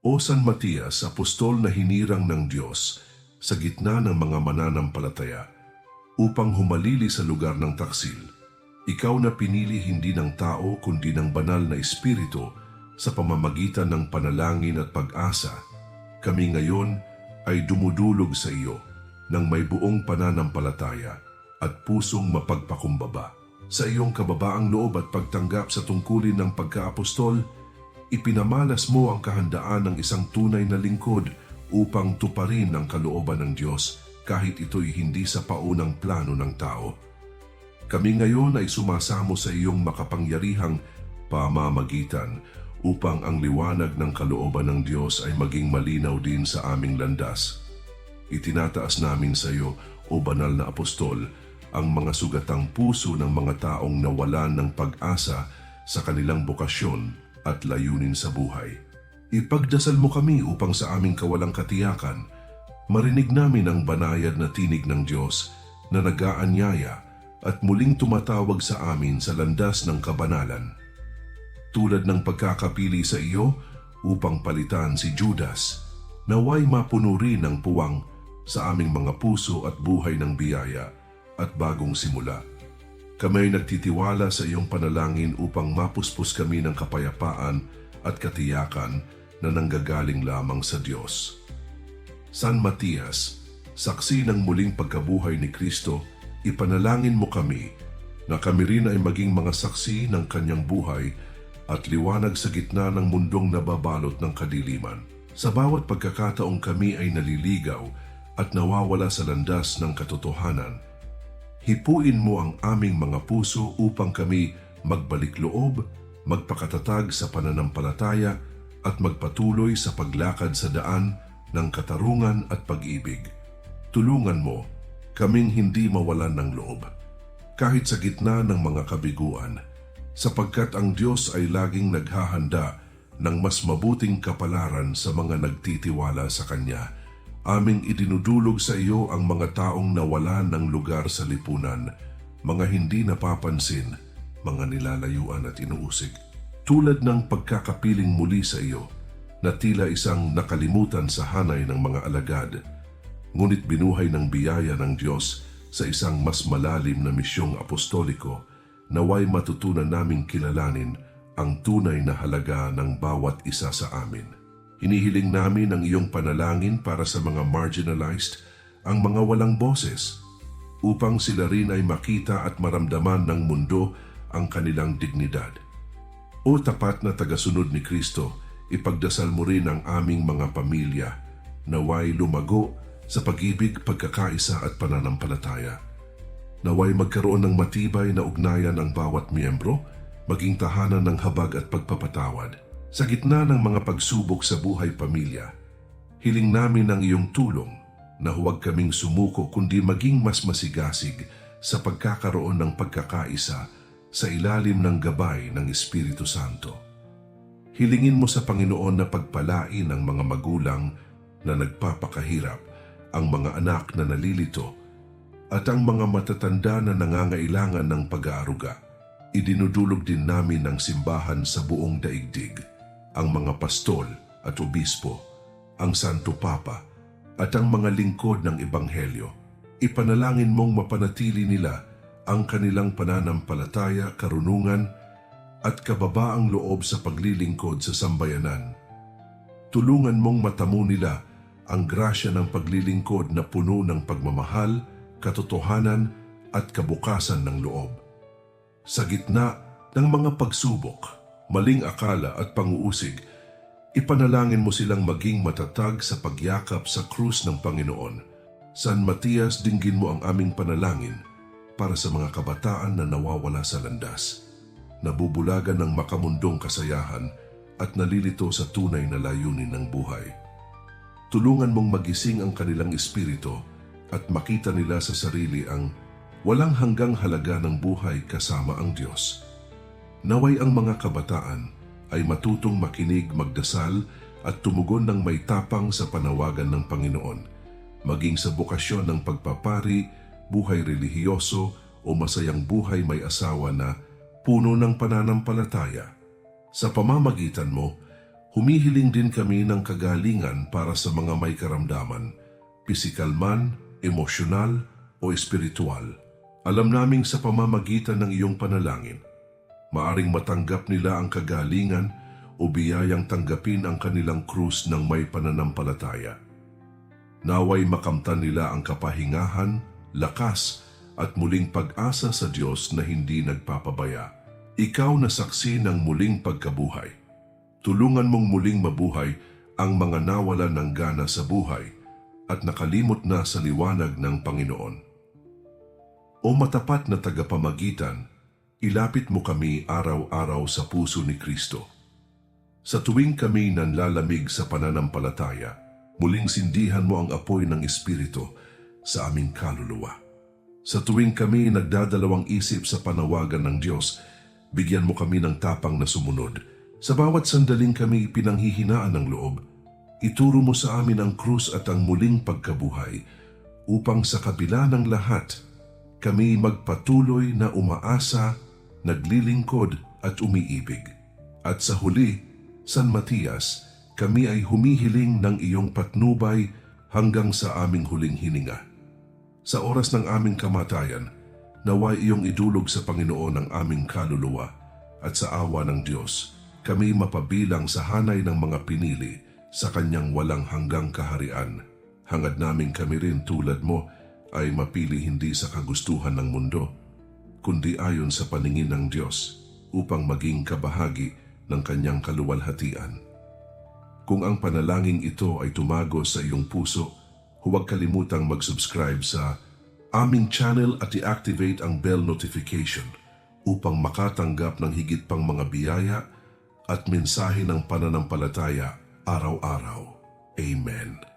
O San Matias, apostol na hinirang ng Diyos sa gitna ng mga mananampalataya upang humalili sa lugar ng taksil, ikaw na pinili hindi ng tao kundi ng banal na espiritu sa pamamagitan ng panalangin at pag-asa, kami ngayon ay dumudulog sa iyo ng may buong pananampalataya at pusong mapagpakumbaba. Sa iyong kababaang loob at pagtanggap sa tungkulin ng pagkaapostol, ipinamalas mo ang kahandaan ng isang tunay na lingkod upang tuparin ang kalooban ng Diyos kahit ito'y hindi sa paunang plano ng tao. Kami ngayon ay sumasamo sa iyong makapangyarihang pamamagitan upang ang liwanag ng kalooban ng Diyos ay maging malinaw din sa aming landas. Itinataas namin sa iyo, o banal na apostol, ang mga sugatang puso ng mga taong nawalan ng pag-asa sa kanilang bokasyon at layunin sa buhay. Ipagdasal mo kami upang sa aming kawalang katiyakan, marinig namin ang banayad na tinig ng Diyos na nagaanyaya at muling tumatawag sa amin sa landas ng kabanalan. Tulad ng pagkakapili sa iyo upang palitan si Judas, naway mapuno rin ang puwang sa aming mga puso at buhay ng biyaya at bagong simula. Kami ay nagtitiwala sa iyong panalangin upang mapuspos kami ng kapayapaan at katiyakan na nanggagaling lamang sa Diyos. San Matias, saksi ng muling pagkabuhay ni Kristo, ipanalangin mo kami na kami rin ay maging mga saksi ng kanyang buhay at liwanag sa gitna ng mundong nababalot ng kadiliman. Sa bawat pagkakataong kami ay naliligaw at nawawala sa landas ng katotohanan, hipuin mo ang aming mga puso upang kami magbalik loob, magpakatatag sa pananampalataya at magpatuloy sa paglakad sa daan ng katarungan at pag-ibig. Tulungan mo kaming hindi mawalan ng loob, kahit sa gitna ng mga kabiguan, sapagkat ang Diyos ay laging naghahanda ng mas mabuting kapalaran sa mga nagtitiwala sa Kanya. Aming idinudulog sa iyo ang mga taong nawalan ng lugar sa lipunan, mga hindi napapansin, mga nilalayuan at inuusig. Tulad ng pagkakapiling muli sa iyo, na tila isang nakalimutan sa hanay ng mga alagad, ngunit binuhay ng biyaya ng Diyos sa isang mas malalim na misyong apostoliko, naway matutunan naming kilalanin ang tunay na halaga ng bawat isa sa amin. Hinihiling namin ang iyong panalangin para sa mga marginalized, ang mga walang boses, upang sila rin ay makita at maramdaman ng mundo ang kanilang dignidad. O tapat na tagasunod ni Kristo, ipagdasal mo rin ang aming mga pamilya, naway lumago sa pag-ibig, pagkakaisa at pananampalataya. Naway magkaroon ng matibay na ugnayan ang bawat miyembro, maging tahanan ng habag at pagpapatawad. Sa gitna ng mga pagsubok sa buhay pamilya, hiling namin ang iyong tulong na huwag kaming sumuko kundi maging mas masigasig sa pagkakaroon ng pagkakaisa sa ilalim ng gabay ng Espiritu Santo. Hilingin mo sa Panginoon na pagpalain ang mga magulang na nagpapakahirap, ang mga anak na nalilito, at ang mga matatanda na nangangailangan ng pag-aaruga. Idinudulog din namin ng simbahan sa buong daigdig, ang mga pastol at obispo, ang Santo Papa, at ang mga lingkod ng Ebanghelyo. Ipanalangin mong mapanatili nila ang kanilang pananampalataya, karunungan, at kababaang loob sa paglilingkod sa sambayanan. Tulungan mong matamo nila ang grasya ng paglilingkod na puno ng pagmamahal, katotohanan at kabukasan ng loob. Sa gitna ng mga pagsubok, maling akala at panguusig, ipanalangin mo silang maging matatag sa pagyakap sa krus ng Panginoon. San Matias, dinggin mo ang aming panalangin para sa mga kabataan na nawawala sa landas nabubulagan ng makamundong kasayahan at nalilito sa tunay na layunin ng buhay. Tulungan mong magising ang kanilang espiritu at makita nila sa sarili ang walang hanggang halaga ng buhay kasama ang Diyos. Naway ang mga kabataan ay matutong makinig, magdasal at tumugon ng may tapang sa panawagan ng Panginoon, maging sa bukasyon ng pagpapari, buhay relihiyoso o masayang buhay may asawa na puno ng pananampalataya. Sa pamamagitan mo, Humihiling din kami ng kagalingan para sa mga may karamdaman, pisikal man, emosyonal o espiritual. Alam naming sa pamamagitan ng iyong panalangin, maaring matanggap nila ang kagalingan o biyayang tanggapin ang kanilang krus ng may pananampalataya. Naway makamtan nila ang kapahingahan, lakas at muling pag-asa sa Diyos na hindi nagpapabaya. Ikaw na saksi ng muling pagkabuhay. Tulungan mong muling mabuhay ang mga nawalan ng gana sa buhay at nakalimot na sa liwanag ng Panginoon. O matapat na tagapamagitan, ilapit mo kami araw-araw sa puso ni Kristo. Sa tuwing kami nanlalamig sa pananampalataya, muling sindihan mo ang apoy ng Espiritu sa aming kaluluwa. Sa tuwing kami nagdadalawang isip sa panawagan ng Diyos, bigyan mo kami ng tapang na sumunod. Sa bawat sandaling kami pinanghihinaan ng loob, ituro mo sa amin ang krus at ang muling pagkabuhay upang sa kabila ng lahat, kami magpatuloy na umaasa, naglilingkod at umiibig. At sa huli, San Matias, kami ay humihiling ng iyong patnubay hanggang sa aming huling hininga. Sa oras ng aming kamatayan, naway iyong idulog sa Panginoon ang aming kaluluwa at sa awa ng Diyos, kami mapabilang sa hanay ng mga pinili sa kanyang walang hanggang kaharian. Hangad naming kami rin tulad mo ay mapili hindi sa kagustuhan ng mundo, kundi ayon sa paningin ng Diyos upang maging kabahagi ng kanyang kaluwalhatian. Kung ang panalangin ito ay tumago sa iyong puso, huwag kalimutang mag-subscribe sa aming channel at i-activate ang bell notification upang makatanggap ng higit pang mga biyaya at mensahe ng pananampalataya araw-araw. Amen.